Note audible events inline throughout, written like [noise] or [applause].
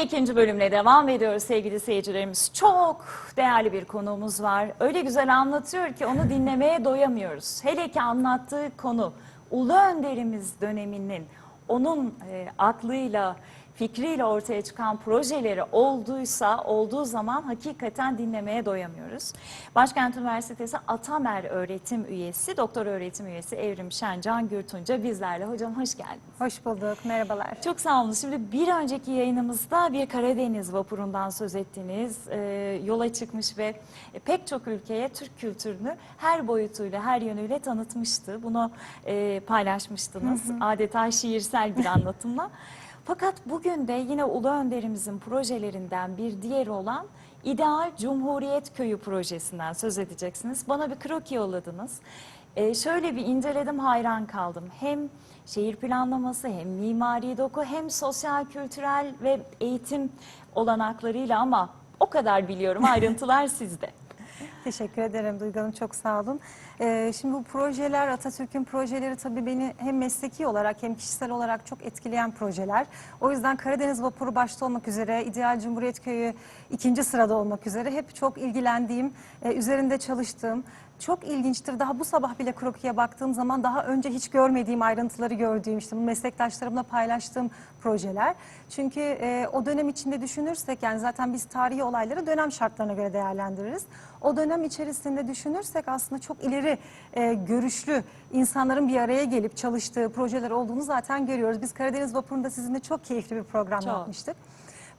Ve ikinci bölümle devam ediyoruz sevgili seyircilerimiz. Çok değerli bir konuğumuz var. Öyle güzel anlatıyor ki onu dinlemeye doyamıyoruz. Hele ki anlattığı konu Ulu Önderimiz döneminin onun e, aklıyla, fikriyle ortaya çıkan projeleri olduysa, olduğu zaman hakikaten dinlemeye doyamıyoruz. Başkent Üniversitesi Atamer öğretim üyesi, doktor öğretim üyesi Evrim Şencan Gürtunca bizlerle. Hocam hoş geldiniz. Hoş bulduk, merhabalar. Çok sağ olun. Şimdi bir önceki yayınımızda bir Karadeniz vapurundan söz ettiniz. Ee, yola çıkmış ve pek çok ülkeye Türk kültürünü her boyutuyla, her yönüyle tanıtmıştı. Bunu e, paylaşmıştınız. Adeta şiirsel bir anlatımla. [laughs] Fakat bugün de yine Ulu Önderimizin projelerinden bir diğeri olan İdeal Cumhuriyet Köyü projesinden söz edeceksiniz. Bana bir kroki yolladınız. Ee, şöyle bir inceledim hayran kaldım. Hem şehir planlaması hem mimari doku hem sosyal kültürel ve eğitim olanaklarıyla ama o kadar biliyorum [laughs] ayrıntılar sizde. Teşekkür ederim Duygu Hanım, çok sağ olun. Ee, şimdi bu projeler, Atatürk'ün projeleri tabii beni hem mesleki olarak hem kişisel olarak çok etkileyen projeler. O yüzden Karadeniz Vapuru başta olmak üzere, İdeal Cumhuriyet Köyü ikinci sırada olmak üzere hep çok ilgilendiğim, e, üzerinde çalıştığım, çok ilginçtir. Daha bu sabah bile krokiye baktığım zaman daha önce hiç görmediğim ayrıntıları gördüğüm, işte meslektaşlarımla paylaştığım projeler. Çünkü e, o dönem içinde düşünürsek yani zaten biz tarihi olayları dönem şartlarına göre değerlendiririz. O dönem içerisinde düşünürsek aslında çok ileri e, görüşlü insanların bir araya gelip çalıştığı projeler olduğunu zaten görüyoruz. Biz Karadeniz Vapuru'nda sizinle çok keyifli bir program Çok. yapmıştık.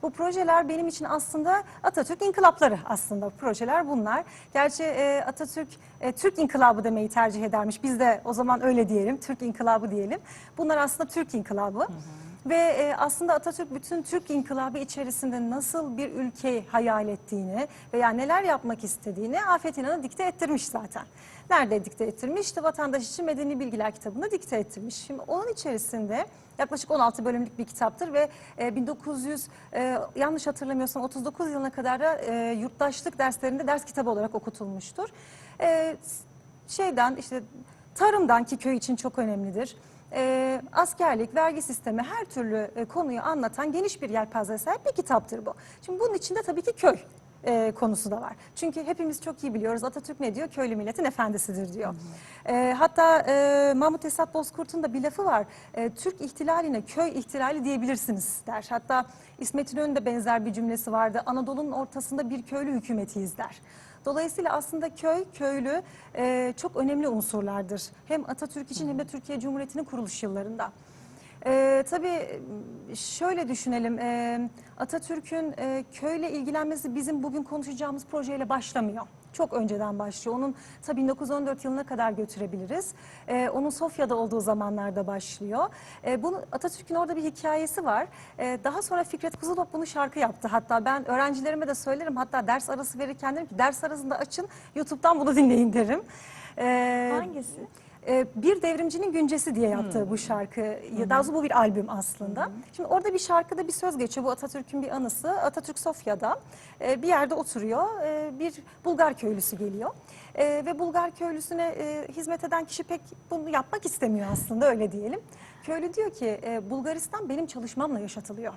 Bu projeler benim için aslında Atatürk inkılapları aslında projeler bunlar. Gerçi e, Atatürk e, Türk inkılabı demeyi tercih edermiş. Biz de o zaman öyle diyelim, Türk inkılabı diyelim. Bunlar aslında Türk inkılabı. Ve e, aslında Atatürk bütün Türk inkılabı içerisinde nasıl bir ülke hayal ettiğini veya neler yapmak istediğini Afet İnan'a dikte ettirmiş zaten. Nerede dikte ettirmiş? İşte Vatandaş için Medeni Bilgiler kitabında dikte ettirmiş. Şimdi onun içerisinde yaklaşık 16 bölümlük bir kitaptır ve e, 1900 e, yanlış hatırlamıyorsam 39 yılına kadar da e, yurttaşlık derslerinde ders kitabı olarak okutulmuştur. E, şeyden işte tarımdan ki köy için çok önemlidir. E, askerlik, vergi sistemi her türlü e, konuyu anlatan geniş bir yelpazeye sahip bir kitaptır bu. Şimdi bunun içinde tabii ki köy e, konusu da var. Çünkü hepimiz çok iyi biliyoruz Atatürk ne diyor? Köylü milletin efendisidir diyor. E, hatta e, Mahmut Esat Bozkurt'un da bir lafı var. E, Türk ihtilaline köy ihtilali diyebilirsiniz der. Hatta İsmet İnönü'nün de benzer bir cümlesi vardı. Anadolu'nun ortasında bir köylü hükümetiyiz der. Dolayısıyla aslında köy, köylü e, çok önemli unsurlardır. Hem Atatürk için hem de Türkiye Cumhuriyeti'nin kuruluş yıllarında. Ee, tabii şöyle düşünelim, ee, Atatürk'ün e, köyle ilgilenmesi bizim bugün konuşacağımız projeyle başlamıyor. Çok önceden başlıyor. Onun tabii 1914 yılına kadar götürebiliriz. Ee, onun Sofya'da olduğu zamanlarda başlıyor. Ee, bunu Atatürk'ün orada bir hikayesi var. Ee, daha sonra Fikret Kuzulop bunu şarkı yaptı. Hatta ben öğrencilerime de söylerim. Hatta ders arası verirken derim ki ders arasında açın YouTube'dan bunu dinleyin derim. Ee, Hangisi? E, bir devrimcinin güncesi diye yaptığı bu şarkı. Ya daha doğrusu bu bir albüm aslında. Şimdi orada bir şarkıda bir söz geçiyor. Bu Atatürk'ün bir anısı. Atatürk Sofya'da e, bir yerde oturuyor. E, bir Bulgar köylüsü geliyor. E, ve Bulgar köylüsüne e, hizmet eden kişi pek bunu yapmak istemiyor aslında öyle diyelim. Köylü diyor ki e, Bulgaristan benim çalışmamla yaşatılıyor.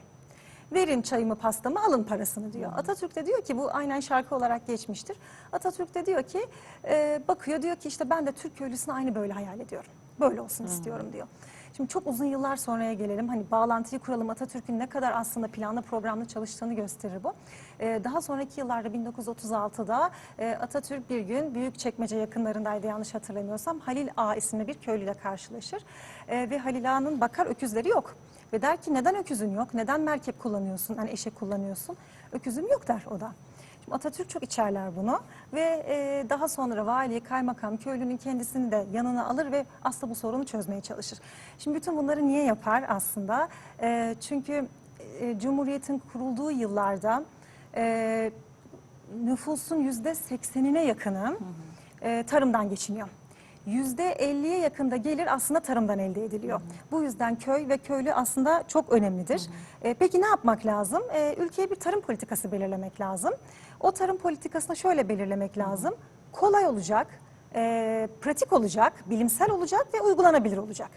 Verin çayımı pastamı alın parasını diyor. Atatürk de diyor ki bu aynen şarkı olarak geçmiştir. Atatürk de diyor ki e, bakıyor diyor ki işte ben de Türk köylüsünü aynı böyle hayal ediyorum. Böyle olsun istiyorum diyor. Şimdi çok uzun yıllar sonraya gelelim. Hani bağlantıyı kuralım. Atatürk'ün ne kadar aslında planlı programlı çalıştığını gösterir bu. Ee, daha sonraki yıllarda 1936'da e, Atatürk bir gün Büyükçekmece yakınlarındaydı yanlış hatırlamıyorsam. Halil Ağa isimli bir köylüyle karşılaşır. Ee, ve Halil Ağa'nın bakar öküzleri yok. Ve der ki neden öküzün yok? Neden merkep kullanıyorsun? Hani eşek kullanıyorsun? Öküzüm yok der o da. Şimdi Atatürk çok içerler bunu ve e, daha sonra vali, kaymakam, köylünün kendisini de yanına alır ve aslında bu sorunu çözmeye çalışır. Şimdi bütün bunları niye yapar aslında? E, çünkü e, Cumhuriyet'in kurulduğu yıllarda e, nüfusun yüzde seksenine yakını e, tarımdan geçiniyor. Yüzde elliye yakında gelir aslında tarımdan elde ediliyor. Bu yüzden köy ve köylü aslında çok önemlidir. E, peki ne yapmak lazım? E, ülkeye bir tarım politikası belirlemek lazım. O tarım politikasını şöyle belirlemek lazım. Kolay olacak, e, pratik olacak, bilimsel olacak ve uygulanabilir olacak.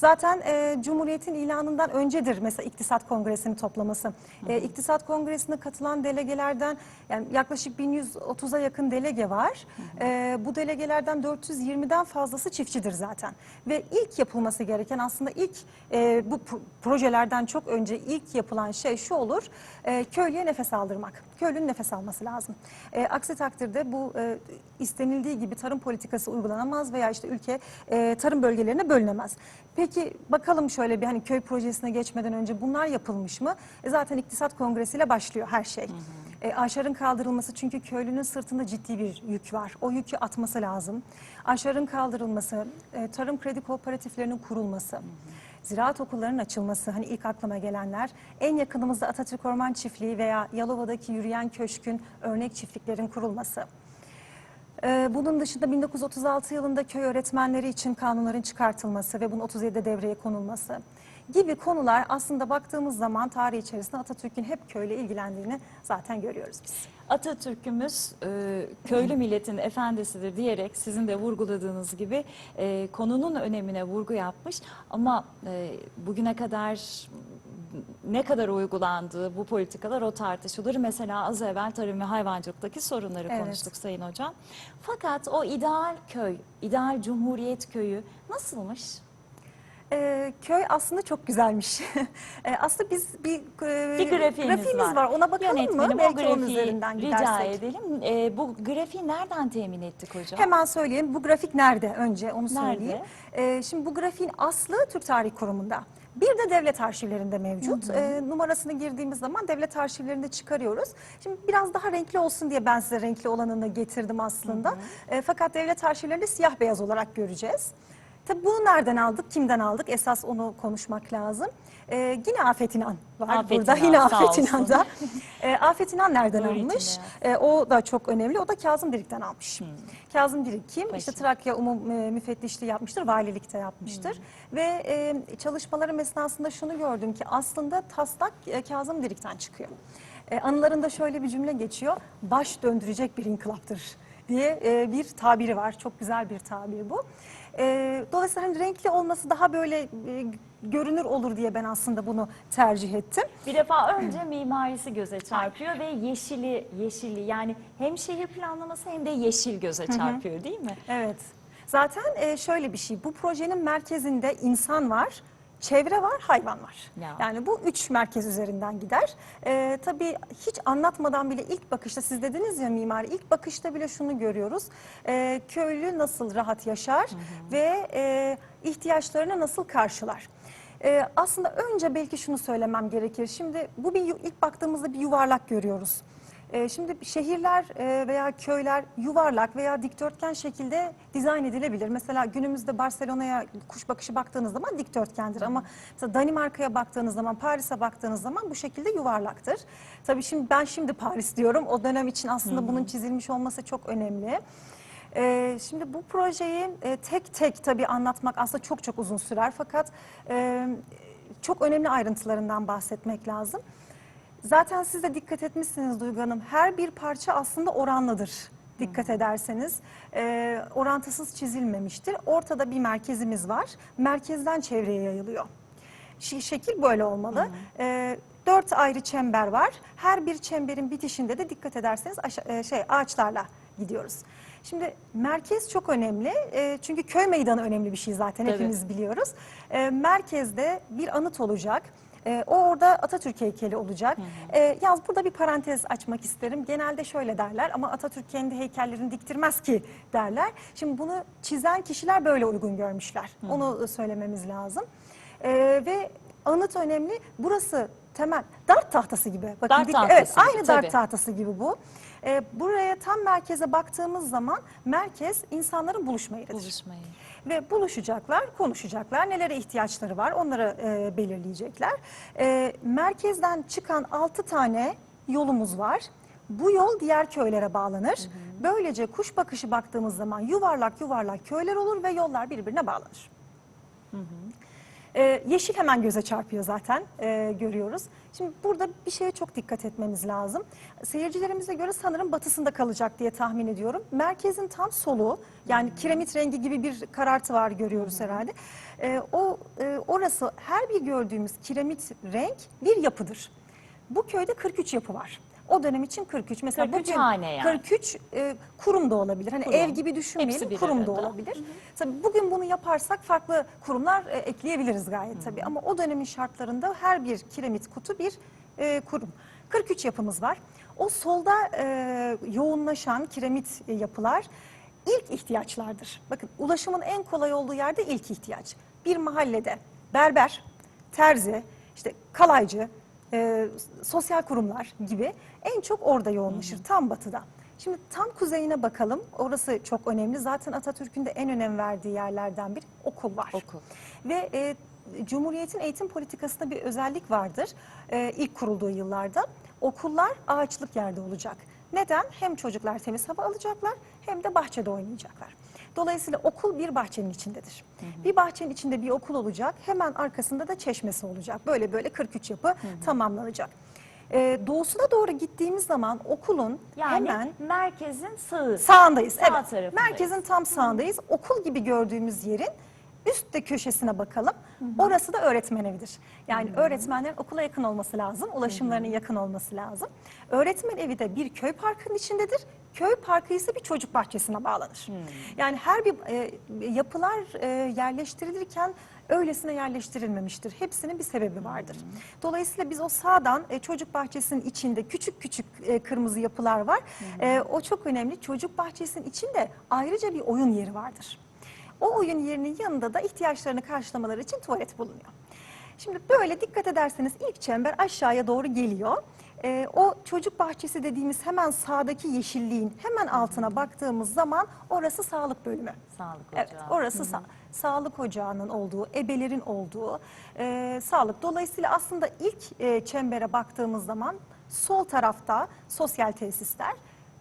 Zaten e, Cumhuriyet'in ilanından öncedir mesela İktisat Kongresi'ni toplaması. E, İktisat Kongresi'ne katılan delegelerden yani yaklaşık 1130'a yakın delege var. E, bu delegelerden 420'den fazlası çiftçidir zaten. Ve ilk yapılması gereken aslında ilk e, bu pro- projelerden çok önce ilk yapılan şey şu olur. E, köylüye nefes aldırmak. Köylünün nefes alması lazım. E, aksi takdirde bu e, istenildiği gibi tarım politikası uygulanamaz veya işte ülke e, tarım bölgelerine bölünemez. Peki bakalım şöyle bir hani köy projesine geçmeden önce bunlar yapılmış mı? E, zaten iktisat kongresiyle başlıyor her şey. E, aşarın kaldırılması çünkü köylünün sırtında ciddi bir yük var. O yükü atması lazım. Aşarın kaldırılması, e, tarım kredi kooperatiflerinin kurulması. Ziraat okullarının açılması, hani ilk aklıma gelenler, en yakınımızda Atatürk Orman Çiftliği veya Yalova'daki yürüyen köşkün örnek çiftliklerin kurulması. Ee, Bunun dışında 1936 yılında köy öğretmenleri için kanunların çıkartılması ve bunun 37'de devreye konulması gibi konular aslında baktığımız zaman tarih içerisinde Atatürk'ün hep köyle ilgilendiğini zaten görüyoruz biz. Atatürk'ümüz e, köylü milletin efendisidir diyerek sizin de vurguladığınız gibi e, konunun önemine vurgu yapmış. Ama e, bugüne kadar ne kadar uygulandığı bu politikalar o tartışılır. Mesela az evvel tarım ve hayvancılıktaki sorunları Evet. konuştuk Sayın Hocam. Fakat o ideal köy, ideal cumhuriyet köyü nasılmış? Ee, köy aslında çok güzelmiş. [laughs] Ee, aslında biz bir, e, Bir grafiğimiz, var. Ona bakalım mı? Yönetmenim, Belki o onun grafiği üzerinden rica gidersek. edelim. E, bu grafiği nereden temin ettik hocam? Hemen söyleyeyim bu grafik nerede önce onu Nerede? söyleyeyim. Ee, şimdi bu grafiğin aslı Türk Tarih Kurumu'nda. Bir de devlet arşivlerinde mevcut. Ee, numarasını girdiğimiz zaman devlet arşivlerinde çıkarıyoruz. Şimdi biraz daha renkli olsun diye ben size renkli olanını getirdim aslında. Ee, fakat devlet arşivlerinde siyah beyaz olarak göreceğiz. Tabii bunu nereden aldık, kimden aldık? Esas onu konuşmak lazım. Ee, yine Afet İnan var Afet burada. İnan, yine Afet. İnan'da. Ee, Afet İnan nereden Buyur almış? Ee, o da çok önemli. O da Kazım Birik'ten almış. Kazım Birik kim? Başım. İşte Trakya Umum e, Müfettişliği yapmıştır, valilikte yapmıştır. Ve e, çalışmalarım esnasında şunu gördüm ki aslında taslak e, Kazım Birik'ten çıkıyor. E, anılarında şöyle bir cümle geçiyor. Baş döndürecek bir inkılaptır diye e, bir tabiri var. Çok güzel bir tabir bu. E, dolayısıyla hani renkli olması daha böyle e, görünür olur diye ben aslında bunu tercih ettim. Bir defa önce mimarisi göze çarpıyor ve yeşili yeşili yani hem şehir planlaması hem de yeşil göze çarpıyor değil mi? Evet. Zaten e, şöyle bir şey. Bu projenin merkezinde insan var, çevre var, hayvan var. Ya. Yani bu üç merkez üzerinden gider. E, tabii hiç anlatmadan bile ilk bakışta siz dediniz ya mimari ilk bakışta bile şunu görüyoruz. E, köylü nasıl rahat yaşar ve e, ihtiyaçlarını nasıl karşılar? E, aslında önce belki şunu söylemem gerekir. Şimdi bu bir ilk baktığımızda bir yuvarlak görüyoruz. Ee, Şimdi şehirler e, veya köyler yuvarlak veya dikdörtgen şekilde dizayn edilebilir. Mesela günümüzde Barcelona'ya kuş bakışı baktığınız zaman dikdörtgendir ama mesela Danimarka'ya baktığınız zaman, Paris'e baktığınız zaman bu şekilde yuvarlaktır. Tabii şimdi ben şimdi Paris diyorum. O dönem için aslında bunun çizilmiş olması çok önemli. Ee, şimdi bu projeyi e, tek tek tabii anlatmak aslında çok çok uzun sürer fakat e, çok önemli ayrıntılarından bahsetmek lazım. Zaten siz de dikkat etmişsiniz Duygu Hanım. Her bir parça aslında oranlıdır. Dikkat ederseniz Ee, orantısız çizilmemiştir. Ortada bir merkezimiz var. Merkezden çevreye yayılıyor. Şi- Şekil böyle olmalı. Ee, dört ayrı çember var. Her bir çemberin bitişinde de dikkat ederseniz e, şey ağaçlarla gidiyoruz. Şimdi merkez çok önemli. Ee, çünkü köy meydanı önemli bir şey zaten Tabii. hepimiz biliyoruz. Ee, merkezde bir anıt olacak. Ee, o orada Atatürk heykeli olacak. Ee, yalnız burada bir parantez açmak isterim. Genelde şöyle derler ama Atatürk kendi heykellerini diktirmez ki derler. Şimdi bunu çizen kişiler böyle uygun görmüşler. Onu söylememiz lazım. Ee, ve anıt önemli. Burası temel dart tahtası gibi. Bakın Dart tahtası evet, gibi, aynı dart tabii. tahtası gibi bu. Ee, buraya tam merkeze baktığımız zaman merkez insanların buluşma yeridir. Buluşmayı. Ve buluşacaklar, konuşacaklar. Nelere ihtiyaçları var onları e, belirleyecekler. E, merkezden çıkan 6 tane yolumuz var. Bu yol diğer köylere bağlanır. Böylece kuş bakışı baktığımız zaman yuvarlak yuvarlak köyler olur ve yollar birbirine bağlanır. Ee, yeşil hemen göze çarpıyor zaten e, görüyoruz. Şimdi burada bir şeye çok dikkat etmemiz lazım. Seyircilerimize göre sanırım batısında kalacak diye tahmin ediyorum. Merkezin tam solu yani kiremit rengi gibi bir karartı var görüyoruz herhalde. Ee, o e, orası her bir gördüğümüz kiremit renk bir yapıdır. Bu köyde 43 yapı var. O dönem için 43. Mesela 43 bugün hane yani. 43 e, kurum da olabilir. Hani Kurum. ev gibi düşünmeyelim. Kurum da olabilir. Tabii bugün bunu yaparsak farklı kurumlar e, ekleyebiliriz gayet tabii. Ama o dönemin şartlarında her bir kiremit kutu bir e, kurum. 43 yapımız var. O solda e, yoğunlaşan kiremit yapılar ilk ihtiyaçlardır. Bakın ulaşımın en kolay olduğu yerde ilk ihtiyaç. Bir mahallede berber, terzi, işte kalaycı, e, sosyal kurumlar gibi en çok orada yoğunlaşır tam batıda. Şimdi tam kuzeyine bakalım. Orası çok önemli. Zaten Atatürk'ün de en önem verdiği yerlerden bir okul var. Okul. Ve e, Cumhuriyet'in eğitim politikasında bir özellik vardır. E, ilk kurulduğu yıllarda okullar ağaçlık yerde olacak. Neden? Hem çocuklar temiz hava alacaklar hem de bahçede oynayacaklar. Dolayısıyla okul bir bahçenin içindedir. Bir bahçenin içinde bir okul olacak. Hemen arkasında da çeşmesi olacak. Böyle böyle 43 yapı tamamlanacak. E, doğusuna doğru gittiğimiz zaman okulun Yani hemen merkezin sağı. Sağındayız. Sağ evet. tarafındayız. Merkezin tam sağındayız. Okul gibi gördüğümüz yerin üst de köşesine bakalım. Orası da öğretmen evidir. Yani öğretmenlerin okula yakın olması lazım. Ulaşımlarının yakın olması lazım. Öğretmen evi de bir köy parkının içindedir. Köy parkı ise bir çocuk bahçesine bağlanır. Yani her bir e, yapılar e, yerleştirilirken öylesine yerleştirilmemiştir. Hepsinin bir sebebi vardır. Dolayısıyla biz o sağdan e, çocuk bahçesinin içinde küçük küçük e, kırmızı yapılar var. E, o çok önemli. Çocuk bahçesinin içinde ayrıca bir oyun yeri vardır. O oyun yerinin yanında da ihtiyaçlarını karşılamaları için tuvalet bulunuyor. Şimdi böyle dikkat ederseniz ilk çember aşağıya doğru geliyor. Ee, o çocuk bahçesi dediğimiz hemen sağdaki yeşilliğin hemen altına baktığımız zaman orası sağlık bölümü. Sağlık Evet, ocağı. orası sa- sağlık ocağının olduğu, ebelerin olduğu e, sağlık. Dolayısıyla aslında ilk e, çembere baktığımız zaman sol tarafta sosyal tesisler,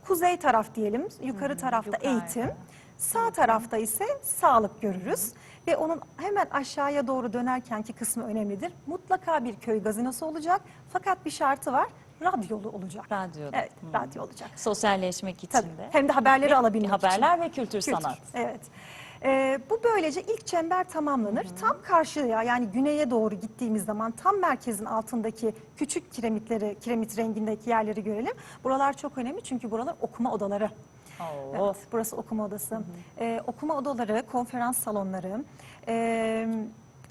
kuzey taraf diyelim, yukarı tarafta yukarıda. eğitim, sağ tarafta ise sağlık görürüz. Ve onun hemen aşağıya doğru dönerkenki kısmı önemlidir. Mutlaka bir köy gazinosu olacak. Fakat bir şartı var. Radyolu olacak. Radyolu. Evet, radyo olacak. Sosyalleşmek için Tabii. de. Hem de haberleri Ve alabilmek için. Haberler ve kültür, Kültür, sanat. Evet. Ee, bu böylece ilk çember tamamlanır. Tam karşıya yani güneye doğru gittiğimiz zaman tam merkezin altındaki küçük kiremitleri, kiremit rengindeki yerleri görelim. Buralar çok önemli çünkü buralar okuma odaları. Oo. Evet, burası okuma odası. Ee, okuma odaları, konferans salonları, ee,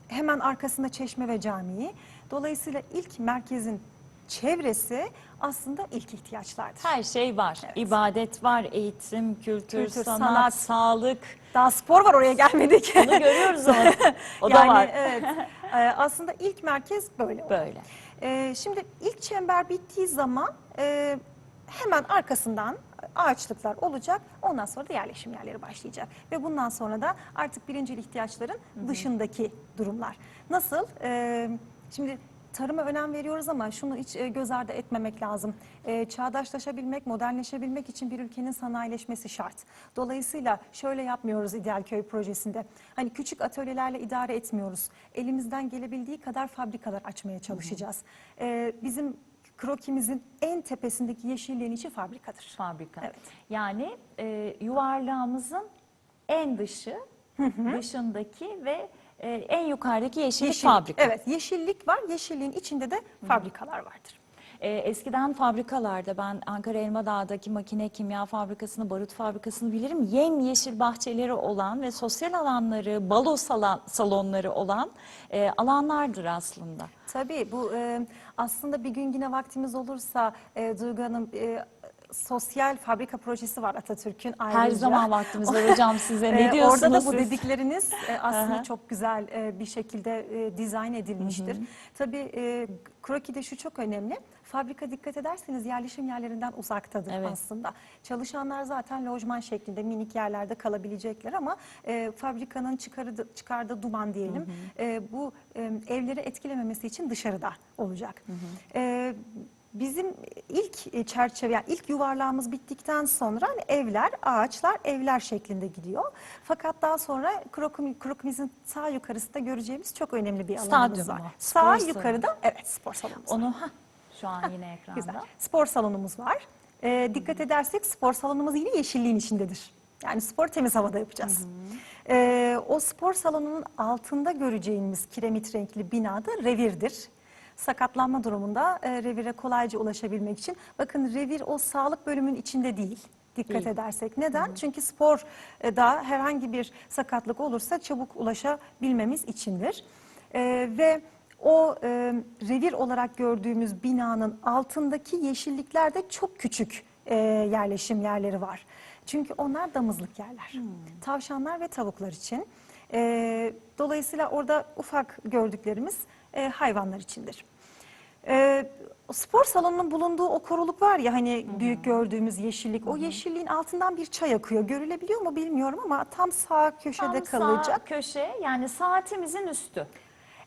hemen arkasında çeşme ve camii. Dolayısıyla ilk merkezin çevresi aslında ilk ihtiyaçlardır. Her şey var. İbadet var, eğitim, kültür, Kültür, sanat, sanat. sağlık. Daha spor var oraya gelmedik. Bunu görüyoruz ama [laughs] o da yani, var. Evet. [laughs] Ee, aslında ilk merkez böyle. Böyle. Ee, şimdi ilk çember bittiği zaman e, hemen arkasından ağaçlıklar olacak. Ondan sonra da yerleşim yerleri başlayacak. Ve bundan sonra da artık birincil ihtiyaçların dışındaki durumlar. Nasıl? Ee, şimdi tarıma önem veriyoruz ama şunu hiç e, göz ardı etmemek lazım. Ee, çağdaşlaşabilmek, modernleşebilmek için bir ülkenin sanayileşmesi şart. Dolayısıyla şöyle yapmıyoruz İdeal Köy projesinde. Hani küçük atölyelerle idare etmiyoruz. Elimizden gelebildiği kadar fabrikalar açmaya çalışacağız. Ee, bizim krokimizin en tepesindeki yeşilliğin içi fabrikadır. Fabrika. Evet. Yani e, yuvarlağımızın en dışı, dışındaki ve e, en yukarıdaki yeşillik, Yeşillik, fabrika. Evet, yeşillik var. Yeşilliğin içinde de fabrikalar vardır. E, eskiden fabrikalarda ben Ankara Elmadağ'daki makine kimya fabrikasını, barut fabrikasını bilirim. Yem yeşil bahçeleri olan ve sosyal alanları, balo salan, salonları olan e, alanlardır aslında. Tabii bu e, aslında bir gün yine vaktimiz olursa e, Duygu Hanım e, sosyal fabrika projesi var Atatürk'ün ayrıca. Her zaman vaktimiz var [laughs] hocam size. Ne Ee, diyorsunuz Orada da bu siz? dedikleriniz e, aslında çok güzel e, bir şekilde e, dizayn edilmiştir. Tabii e, krokide şu çok önemli. Fabrika dikkat ederseniz yerleşim yerlerinden uzaktadır Evet. aslında. Çalışanlar zaten lojman şeklinde minik yerlerde kalabilecekler ama e, fabrikanın çıkardı, çıkardığı duman diyelim e, bu e, evleri etkilememesi için dışarıda olacak. E, bizim ilk e, çerçeve, yani ilk yuvarlağımız bittikten sonra hani evler, ağaçlar, evler şeklinde gidiyor. Fakat daha sonra krokum, krokumizin sağ yukarısında göreceğimiz çok önemli bir alanımız Stadyum var. mu? Sağ Spor salonu. yukarıda evet spor salonumuz var. Onu ha şu an yine ekranda. Güzel. Spor salonumuz var. Ee, dikkat edersek spor salonumuz yine yeşilliğin içindedir. Yani spor temiz havada yapacağız. Ee, o spor salonunun altında göreceğimiz kiremit renkli binada revirdir. Sakatlanma durumunda e, revire kolayca ulaşabilmek için. Bakın revir o sağlık bölümünün içinde değil. Dikkat Değil. edersek. Neden? Çünkü spor e, da herhangi bir sakatlık olursa çabuk ulaşabilmemiz içindir. Ee, ve o e, revir olarak gördüğümüz binanın altındaki yeşilliklerde çok küçük e, yerleşim yerleri var. Çünkü onlar damızlık yerler. Tavşanlar ve tavuklar için. E, dolayısıyla orada ufak gördüklerimiz e, hayvanlar içindir. E, spor salonunun bulunduğu o koruluk var ya hani büyük gördüğümüz yeşillik. O yeşilliğin altından bir çay akıyor. Görülebiliyor mu bilmiyorum ama tam sağ köşede Tam sağ kalacak. köşe yani saatimizin üstü.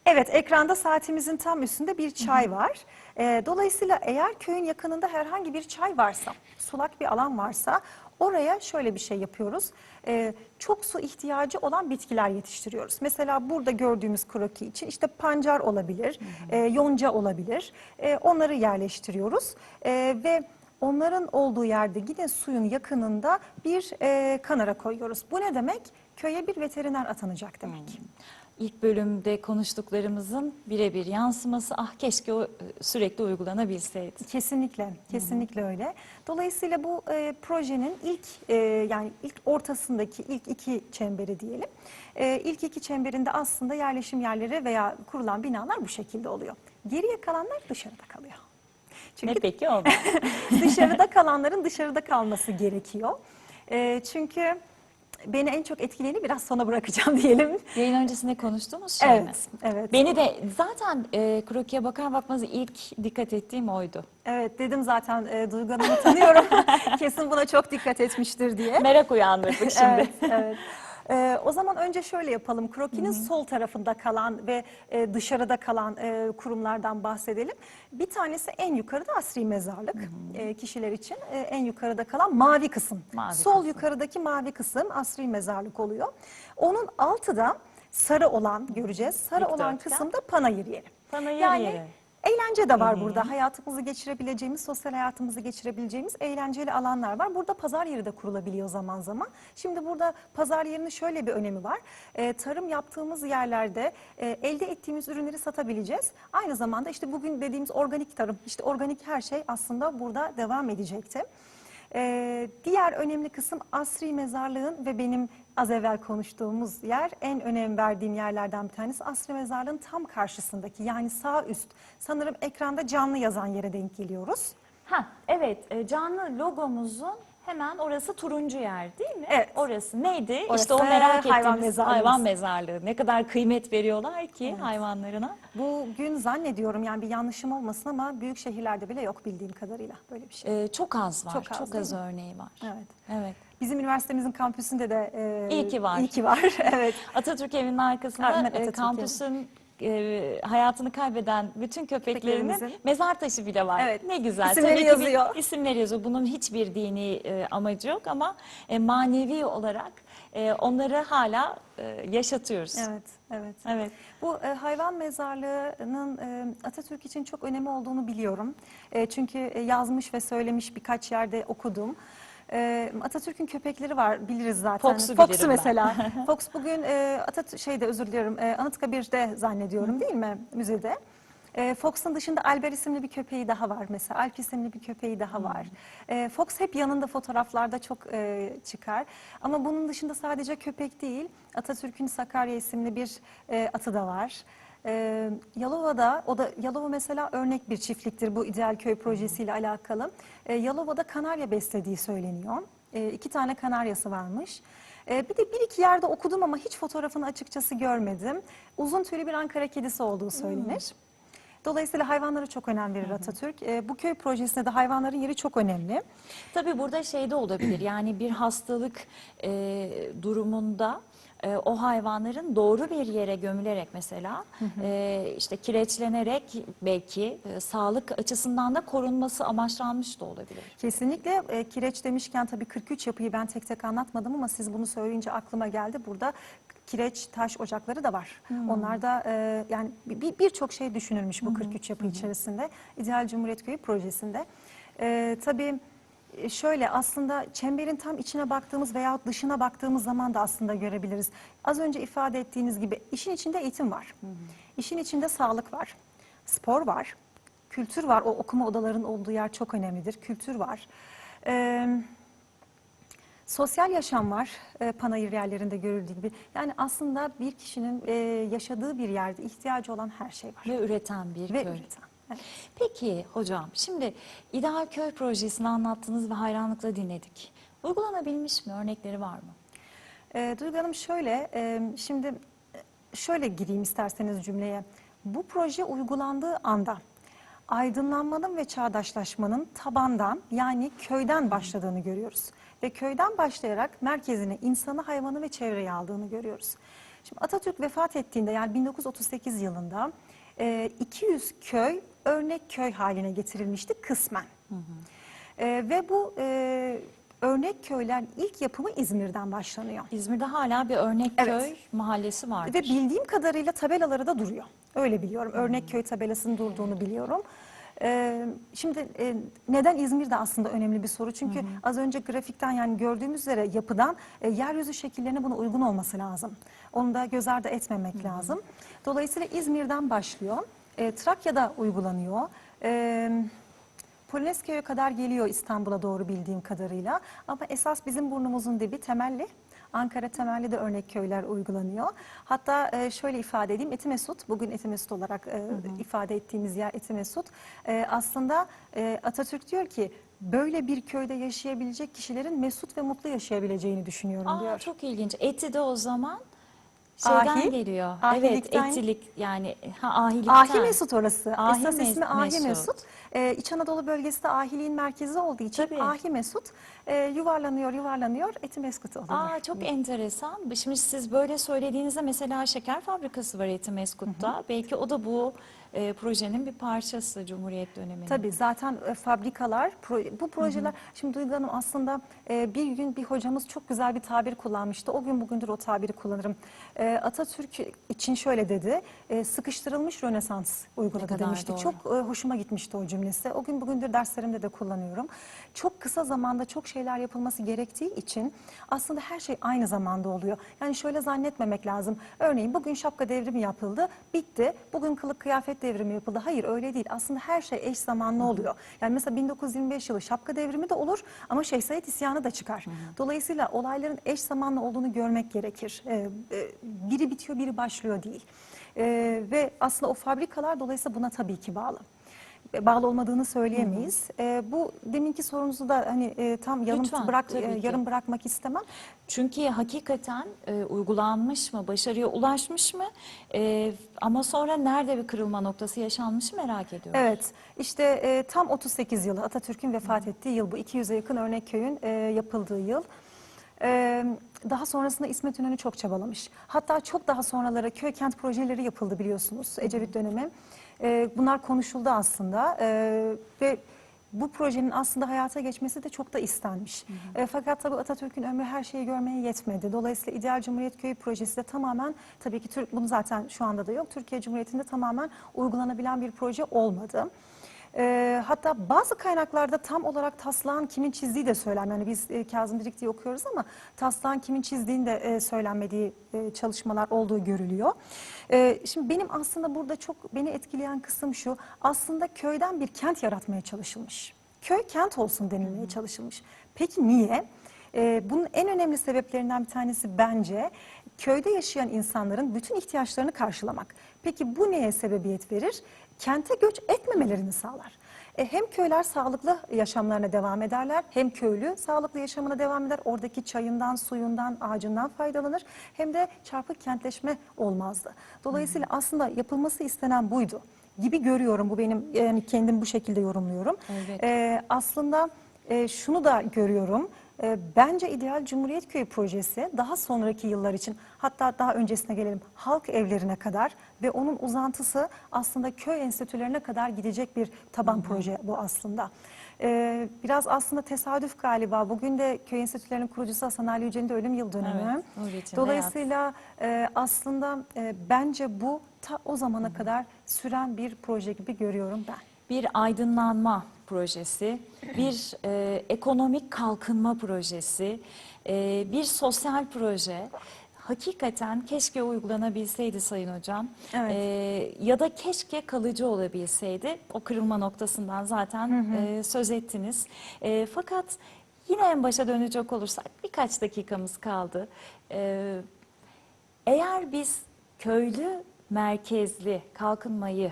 Evet, ekranda saatimizin tam üstünde bir çay var. Ee, dolayısıyla eğer köyün yakınında herhangi bir çay varsa, sulak bir alan varsa oraya şöyle bir şey yapıyoruz. Ee, çok su ihtiyacı olan bitkiler yetiştiriyoruz. Mesela burada gördüğümüz kroki için işte pancar olabilir, e, yonca olabilir. E, onları yerleştiriyoruz E, ve onların olduğu yerde yine suyun yakınında bir e, kanara koyuyoruz. Bu ne demek? Köye bir veteriner atanacak demek. İlk bölümde konuştuklarımızın birebir yansıması. Ah keşke o e, sürekli uygulanabilseydi. Kesinlikle, kesinlikle öyle. Dolayısıyla bu e, projenin ilk e, yani ilk ortasındaki ilk iki çemberi diyelim. E, ilk iki çemberinde aslında yerleşim yerleri veya kurulan binalar bu şekilde oluyor. Geriye kalanlar dışarıda kalıyor. Ne Çünkü peki oldu? [laughs] dışarıda kalanların dışarıda kalması gerekiyor. E, çünkü beni en çok etkileyeni biraz sona bırakacağım [laughs] diyelim. Yayın öncesinde konuştuğumuz şey mi? Evet, evet. Beni de zaten e, krokiye bakar bakmaz ilk dikkat ettiğim oydu. Evet dedim zaten e, Duygu Hanım'ı tanıyorum. [laughs] Kesin buna çok dikkat etmiştir diye. Merak uyandırdık [laughs] şimdi. Evet, evet. Ee, o zaman önce şöyle yapalım. Kroki'nin sol tarafında kalan ve e, dışarıda kalan e, kurumlardan bahsedelim. Bir tanesi en yukarıda asri mezarlık e, kişiler için e, en yukarıda kalan mavi kısım. Mavi sol kısım. yukarıdaki mavi kısım asri mezarlık oluyor. Onun altı da sarı olan göreceğiz. Sarı olan Dikdörtgen. kısımda panayır yeri. Panayır yani, yeri. Eğlence de var burada. Hayatımızı geçirebileceğimiz, sosyal hayatımızı geçirebileceğimiz eğlenceli alanlar var. Burada pazar yeri de kurulabiliyor zaman zaman. Şimdi burada pazar yerinin şöyle bir önemi var. Ee, tarım yaptığımız yerlerde e, elde ettiğimiz ürünleri satabileceğiz. Aynı zamanda işte bugün dediğimiz organik tarım, işte organik her şey aslında burada devam edecekti. Ee, diğer önemli kısım asri mezarlığın ve benim az evvel konuştuğumuz yer en önem verdiğim yerlerden bir tanesi asri mezarlığın tam karşısındaki yani sağ üst. Sanırım ekranda canlı yazan yere denk geliyoruz. Ha evet e, canlı logomuzun hemen orası turuncu yer değil mi? Evet. Orası neydi? Orası işte o merak ettiğimiz hayvan mezarlığımız. hayvan mezarlığı. Ne kadar kıymet veriyorlar ki hayvanlarına. Bugün zannediyorum yani bir yanlışım olmasın ama büyük şehirlerde bile yok bildiğim kadarıyla böyle bir şey. E, çok az var. Çok Çok az, az, değil mi? örneği var. Evet. Evet. Bizim üniversitemizin kampüsünde de e, İyi ki var. İyi ki var. [laughs] evet. Atatürk evinin arkasında e, Atatürk kampüsün e, hayatını kaybeden bütün köpeklerinin Köpeklerimizin. mezar taşı bile var. Evet, Ne güzel. isimleri ki bir- yazıyor. isimleri yazıyor. Bunun hiçbir dini e, amacı yok ama e, manevi olarak e, onları hala e, yaşatıyoruz. Evet, evet. Evet. Bu e, hayvan mezarlığının e, Atatürk için çok önemi olduğunu biliyorum. E, çünkü e, yazmış ve söylemiş birkaç yerde okudum. E, Atatürk'ün köpekleri var biliriz zaten. Fox'u Fox'u bilirim ben. mesela. [laughs] Fox bugün e, Atat şeyde özür diliyorum. E, Anıtkabir'de zannediyorum değil mi müzede? E, Fox'un dışında Albert isimli bir köpeği daha var mesela. Alp isimli bir köpeği daha var. E, Fox hep yanında fotoğraflarda çok e, çıkar. Ama bunun dışında sadece köpek değil, Atatürk'ün Sakarya isimli bir e, atı da var. E, Yalova'da, o da Yalova mesela örnek bir çiftliktir bu İdeal Köy projesiyle alakalı. E, Yalova'da kanarya beslediği söyleniyor. E, iki tane kanaryası varmış. E, bir de bir iki yerde okudum ama hiç fotoğrafını açıkçası görmedim. Uzun tüylü bir Ankara kedisi olduğu söylenir. Dolayısıyla hayvanlara çok önem verir Atatürk. E, bu köy projesinde de hayvanların yeri çok önemli. Tabii burada şey de olabilir yani bir hastalık e, durumunda e, o hayvanların doğru bir yere gömülerek mesela e, işte kireçlenerek belki e, sağlık açısından da korunması amaçlanmış da olabilir. Kesinlikle e, kireç demişken tabii 43 yapıyı ben tek tek anlatmadım ama siz bunu söyleyince aklıma geldi. Burada kireç taş ocakları da var. Onlar da e, yani bir- birçok şey düşünülmüş bu 43 yapı içerisinde. İdeal Cumhuriyet Köyü projesinde. E, tabii şöyle aslında çemberin tam içine baktığımız veya dışına baktığımız zaman da aslında görebiliriz. Az önce ifade ettiğiniz gibi işin içinde eğitim var. İşin içinde sağlık var. Spor var. Kültür var. O okuma odaların olduğu yer çok önemlidir. Kültür var. Ee, sosyal yaşam var. E, panayır yerlerinde görüldüğü gibi. Yani aslında bir kişinin e, yaşadığı bir yerde ihtiyacı olan her şey var. Ve üreten bir Ve köy. üreten. Peki hocam şimdi İdeal Köy projesini anlattınız ve hayranlıkla dinledik. Uygulanabilmiş mi? Örnekleri var mı? E, Duygu Hanım şöyle, e, şimdi e, şöyle gireyim isterseniz cümleye. Bu proje uygulandığı anda aydınlanmanın ve çağdaşlaşmanın tabandan yani köyden başladığını görüyoruz. Ve köyden başlayarak merkezine insanı, hayvanı ve çevreyi aldığını görüyoruz. Şimdi Atatürk vefat ettiğinde yani 1938 yılında e, 200 köy örnek köy haline getirilmişti kısmen. E, ve bu e, örnek köyler ilk yapımı İzmir'den başlanıyor. İzmir'de hala bir örnek Evet. köy mahallesi vardır. Ve bildiğim kadarıyla tabelaları da duruyor. Öyle biliyorum. Örnek köy tabelasının durduğunu biliyorum. Ee, şimdi e, neden İzmir'de aslında önemli bir soru. Çünkü az önce grafikten yani gördüğümüz üzere yapıdan e, yeryüzü şekillerine buna uygun olması lazım. Onu da göz ardı etmemek lazım. Dolayısıyla İzmir'den başlıyor. E, Trakya'da uygulanıyor. E, Polonezköy'e kadar geliyor İstanbul'a doğru bildiğim kadarıyla. Ama esas bizim burnumuzun dibi temelli. Ankara temelli de örnek köyler uygulanıyor. Hatta e, şöyle ifade edeyim Etimesut, bugün Etimesut olarak e, ifade ettiğimiz yer Etimesut. E, aslında e, Atatürk diyor ki böyle bir köyde yaşayabilecek kişilerin mesut ve mutlu yaşayabileceğini düşünüyorum Aa, diyor. çok ilginç. Eti de o zaman şeyden Ahi, geliyor. ahilikten- Evet etilik yani ha ahilikten. Ahi Mesut orası. Ahi Esas Mes- ismi Ahi Mesut. Mesut. Ee, İç Anadolu bölgesi de ahiliğin merkezi olduğu için Tabii. Ahi Mesut e, yuvarlanıyor yuvarlanıyor Eti Meskut oluyor. Aa çok enteresan. Şimdi siz böyle söylediğinizde mesela şeker fabrikası var Etimeskut'ta. Belki o da bu e, projenin bir parçası Cumhuriyet döneminin. Tabii zaten e, fabrikalar, pro- bu projeler, şimdi Duygu Hanım aslında e, bir gün bir hocamız çok güzel bir tabir kullanmıştı. O gün bugündür o tabiri kullanırım. E, Atatürk için şöyle dedi, e, sıkıştırılmış Rönesans uyguladı demişti. doğru. Çok e, hoşuma gitmişti o cümlesi. O gün bugündür derslerimde de kullanıyorum. Çok kısa zamanda çok şeyler yapılması gerektiği için aslında her şey aynı zamanda oluyor. Yani şöyle zannetmemek lazım. Örneğin bugün şapka devrimi yapıldı, bitti. Bugün kılık kıyafet devrimi yapıldı. Hayır öyle değil. Aslında her şey eş zamanlı oluyor. Yani mesela 1925 yılı şapka devrimi de olur ama Şeyh Said isyanı da çıkar. Dolayısıyla olayların eş zamanlı olduğunu görmek gerekir. Ee, e, biri bitiyor, biri başlıyor değil. Ee, ve aslında o fabrikalar dolayısıyla buna tabii ki bağlı bağlı olmadığını söyleyemeyiz. Ee, bu deminki sorunuzu da hani e, tam yarım Lütfen, bırak e, yarım bırakmak istemem. Çünkü hakikaten e, uygulanmış mı, başarıya ulaşmış mı? E, ama sonra nerede bir kırılma noktası yaşanmış merak ediyorum. Evet, işte e, tam 38 yılı Atatürk'ün vefat ettiği yıl bu. 200'e yakın örnek köyün e, yapıldığı yıl. E, daha sonrasında İsmet İnönü çok çabalamış. Hatta çok daha sonralara köy kent projeleri yapıldı biliyorsunuz Ecevit dönemi. E, bunlar konuşuldu aslında e, ve bu projenin aslında hayata geçmesi de çok da istenmiş. E, fakat tabii Atatürk'ün ömrü her şeyi görmeye yetmedi. Dolayısıyla İdeal Cumhuriyet Köyü projesi de tamamen tabii ki Türk bunu zaten şu anda da yok. Türkiye Cumhuriyeti'nde tamamen uygulanabilen bir proje olmadı. E, hatta bazı kaynaklarda tam olarak taslağın kimin çizdiği de söylenmiyor. Yani biz e, Kazım Dirik diye okuyoruz ama taslağın kimin çizdiğini de e, söylenmediği e, çalışmalar olduğu görülüyor. E, şimdi benim aslında burada çok beni etkileyen kısım şu. Aslında köyden bir kent yaratmaya çalışılmış. Köy kent olsun denilmeye çalışılmış. Peki niye? E, bunun en önemli sebeplerinden bir tanesi bence köyde yaşayan insanların bütün ihtiyaçlarını karşılamak. Peki bu neye sebebiyet verir? Kente göç etmemelerini sağlar. E, hem köyler sağlıklı yaşamlarına devam ederler, hem köylü sağlıklı yaşamına devam eder. Oradaki çayından, suyundan, ağacından faydalanır. Hem de çarpık kentleşme olmazdı. Dolayısıyla aslında yapılması istenen buydu gibi görüyorum. Bu benim yani kendim bu şekilde yorumluyorum. Evet. E, aslında e, şunu da görüyorum. E, bence ideal Cumhuriyet Köyü projesi daha sonraki yıllar için hatta daha öncesine gelelim halk evlerine kadar ve onun uzantısı aslında köy enstitülerine kadar gidecek bir taban proje bu aslında. E, biraz aslında tesadüf galiba. Bugün de köy enstitülerinin kurucusu Hasan Ali Yücel'in de ölüm yıl dönümü. Evet, Dolayısıyla e, aslında e, bence bu ta o zamana kadar süren bir proje gibi görüyorum ben. Bir aydınlanma projesi, bir e, ekonomik kalkınma projesi, e, bir sosyal proje. Hakikaten keşke uygulanabilseydi Sayın Hocam. Evet. E, ya da keşke kalıcı olabilseydi. O kırılma noktasından zaten e, söz ettiniz. E, fakat yine en başa dönecek olursak birkaç dakikamız kaldı. E, eğer biz köylü merkezli kalkınmayı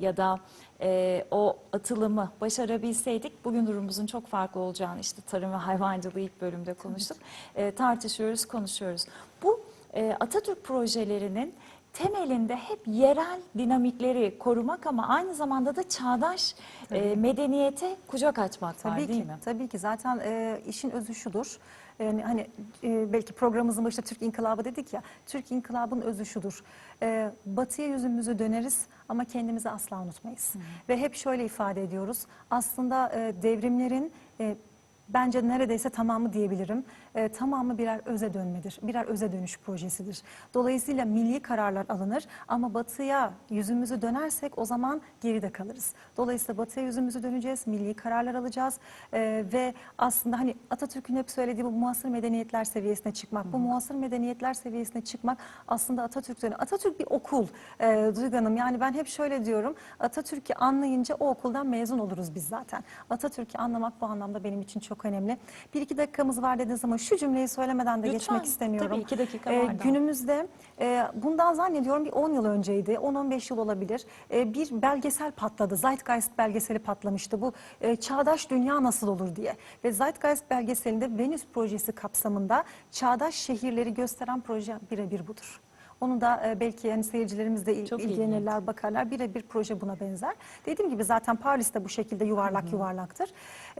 ya da e, o atılımı başarabilseydik bugün durumumuzun çok farklı olacağını işte tarım ve hayvancılığı ilk bölümde konuştuk. E, tartışıyoruz, konuşuyoruz. Bu e, Atatürk projelerinin temelinde hep yerel dinamikleri korumak ama aynı zamanda da çağdaş e, medeniyete kucak açmak var Tabii değil ki, mi? tabii ki. Zaten e, işin özü şudur. Yani hani e, belki programımızın başında Türk İnkılabı dedik ya. Türk İnkılabı'nın özü şudur. E, batıya yüzümüzü döneriz ama kendimizi asla unutmayız. Ve hep şöyle ifade ediyoruz. Aslında e, devrimlerin e, bence neredeyse tamamı diyebilirim. E, tamamı birer öze dönmedir. Birer öze dönüş projesidir. Dolayısıyla milli kararlar alınır ama batıya yüzümüzü dönersek o zaman geride kalırız. Dolayısıyla batıya yüzümüzü döneceğiz, milli kararlar alacağız E, ve aslında hani Atatürk'ün hep söylediği bu muasır medeniyetler seviyesine çıkmak. Bu muasır medeniyetler seviyesine çıkmak aslında Atatürk'ten. Atatürk bir okul e, Duygu Hanım. Yani ben hep şöyle diyorum. Atatürk'ü anlayınca o okuldan mezun oluruz biz zaten. Atatürk'ü anlamak bu anlamda benim için çok önemli. Bir iki dakikamız var dediniz ama şu cümleyi söylemeden de Lütfen, geçmek istemiyorum. tabii, iki dakika Ee, var daha. günümüzde e, bundan zannediyorum bir 10 yıl önceydi, 10-15 yıl olabilir. E, bir belgesel patladı. Zeitgeist belgeseli patlamıştı. Bu e, çağdaş dünya nasıl olur diye. Ve Zeitgeist belgeselinde Venüs projesi kapsamında çağdaş şehirleri gösteren proje birebir budur. Onu da e, belki yani seyircilerimiz de Çok ilgilenirler, bakarlar. Birebir proje buna benzer. Dediğim gibi zaten Paris de bu şekilde yuvarlak yuvarlaktır.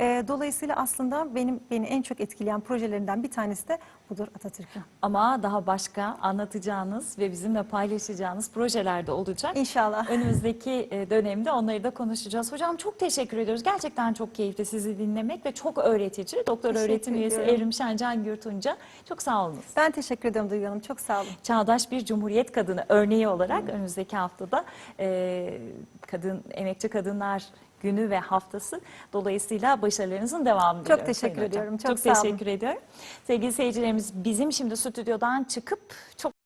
E, dolayısıyla aslında benim beni en çok etkileyen projelerinden bir tanesi de budur Atatürk'ün. Ama daha başka anlatacağınız ve bizimle paylaşacağınız projeler de olacak. İnşallah. Önümüzdeki e, dönemde onları da konuşacağız. Hocam çok teşekkür ediyoruz. Gerçekten çok keyifli sizi dinlemek ve çok öğretici. Doktor Teşekkür öğretim üyesi ediyorum. Evrim Şencan Gürtunca. Çok sağ olunuz. Ben teşekkür ederim Duygu Hanım. Çok sağ olun. Çağdaş bir Cumhuriyet kadını örneği olarak önümüzdeki haftada e, kadın emekçi kadınlar günü ve haftası dolayısıyla başarılarınızın devamını diliyorum. teşekkür Sayın Hocam. ediyorum. Çok çok olun. teşekkür ediyorum. Sevgili seyircilerimiz bizim şimdi stüdyodan çıkıp çok